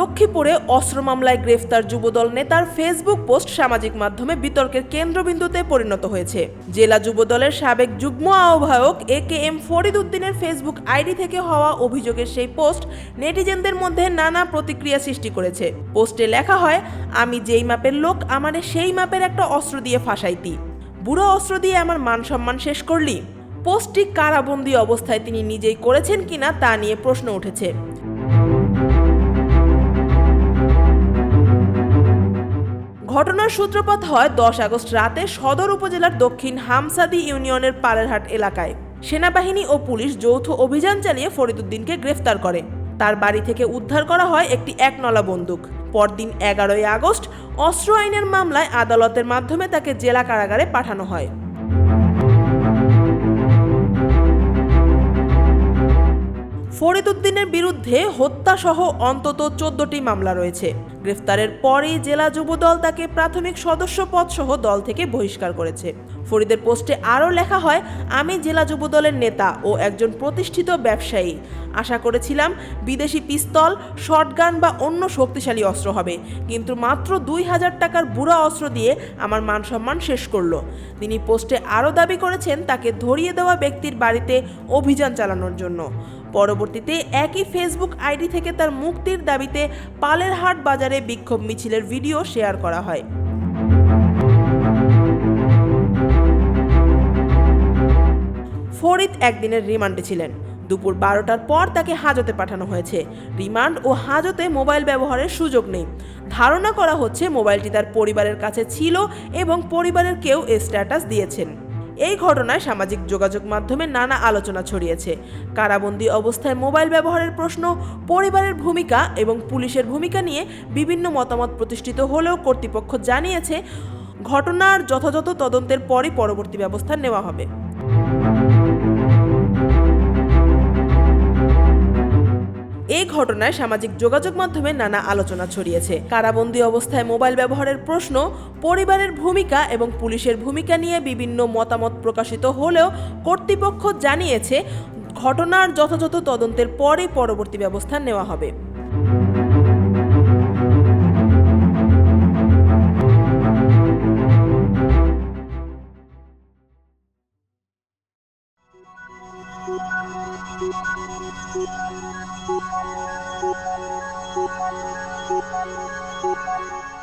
লক্ষ্মীপুরে অস্ত্র মামলায় গ্রেফতার যুবদল নেতার ফেসবুক পোস্ট সামাজিক মাধ্যমে বিতর্কের কেন্দ্রবিন্দুতে পরিণত হয়েছে। জেলা যুবদলের সাবেক যুগ্ম আহ্বায়ক এ কে এম ফরিদ উদ্দিনের ফেসবুক আইডি থেকে হওয়া অভিযোগের সেই পোস্ট নেটিজেনদের মধ্যে নানা প্রতিক্রিয়া সৃষ্টি করেছে। পোস্টে লেখা হয়, আমি যেই মাপের লোক, আমারে সেই মাপের একটা অস্ত্র দিয়ে ফাঁসাইতি। বুড়ো অস্ত্র দিয়ে আমার মান সম্মান শেষ করলি। পোস্টটি কারাবন্দী অবস্থায় তিনি নিজেই করেছেন কিনা তা নিয়ে প্রশ্ন উঠেছে। ঘটনার সূত্রপাত হয় দশ আগস্ট রাতে সদর উপজেলার দক্ষিণ হামসাদি ইউনিয়নের পালেরহাট এলাকায়। সেনাবাহিনী ও পুলিশ যৌথ অভিযান চালিয়ে ফরিদুদ্দিনকে গ্রেফতার করে। তার বাড়ি থেকে উদ্ধার করা হয় একটি একনলা বন্দুক। পরদিন এগারোই আগস্ট অস্ত্র আইনের মামলায় আদালতের মাধ্যমে তাকে জেলা কারাগারে পাঠানো হয়। ফরিদ উদ্দিনের বিরুদ্ধে হত্যাসহ অন্তত চোদ্দটি মামলা রয়েছে। গ্রেফতারের পরই জেলা যুবদল তাকে প্রাথমিক সদস্য সহ দল থেকে বহিষ্কার করেছে। ফরিদের পোস্টে আরও লেখা হয়, আমি জেলা যুবদলের নেতা ও একজন প্রতিষ্ঠিত ব্যবসায়ী। আশা করেছিলাম বিদেশি পিস্তল, শটগান বা অন্য শক্তিশালী অস্ত্র হবে। কিন্তু মাত্র দুই হাজার টাকার বুড়া অস্ত্র দিয়ে আমার মান সম্মান শেষ করল। তিনি পোস্টে আরও দাবি করেছেন তাকে ধরিয়ে দেওয়া ব্যক্তির বাড়িতে অভিযান চালানোর জন্য। পরবর্তীতে একই ফেসবুক আইডি থেকে তার মুক্তির দাবিতে পালেরহাট বাজারে বিক্ষোভ মিছিলের ভিডিও শেয়ার করা হয়। ফরিদ একদিনের রিমান্ডে ছিলেন। দুপুর বারোটার পর তাকে হাজতে পাঠানো হয়েছে। রিমান্ড ও হাজতে মোবাইল ব্যবহারের সুযোগ নেই। ধারণা করা হচ্ছে মোবাইলটি তার পরিবারের কাছে ছিল এবং পরিবারের কেউ স্ট্যাটাস দিয়েছেন। এই ঘটনায় সামাজিক যোগাযোগ মাধ্যমে নানা আলোচনা ছড়িয়েছে। কারাবন্দি অবস্থায় মোবাইল ব্যবহারের প্রশ্ন, পরিবারের ভূমিকা এবং পুলিশের ভূমিকা নিয়ে বিভিন্ন মতামত প্রতিষ্ঠিত হলেও কর্তৃপক্ষ জানিয়েছে, ঘটনার যথাযথ তদন্তের পরই পরবর্তী ব্যবস্থা নেওয়া হবে। এই ঘটনায় সামাজিক যোগাযোগ মাধ্যমে নানা আলোচনা ছড়িয়েছে। কারাবন্দী অবস্থায় মোবাইল ব্যবহারের প্রশ্ন, পরিবারের ভূমিকা এবং পুলিশের ভূমিকা নিয়ে বিভিন্ন মতামত প্রকাশিত হলেও কর্তৃপক্ষ জানিয়েছে, ঘটনার যথাযথ তদন্তের পরে পরবর্তী ব্যবস্থা নেওয়া হবে। Thank you.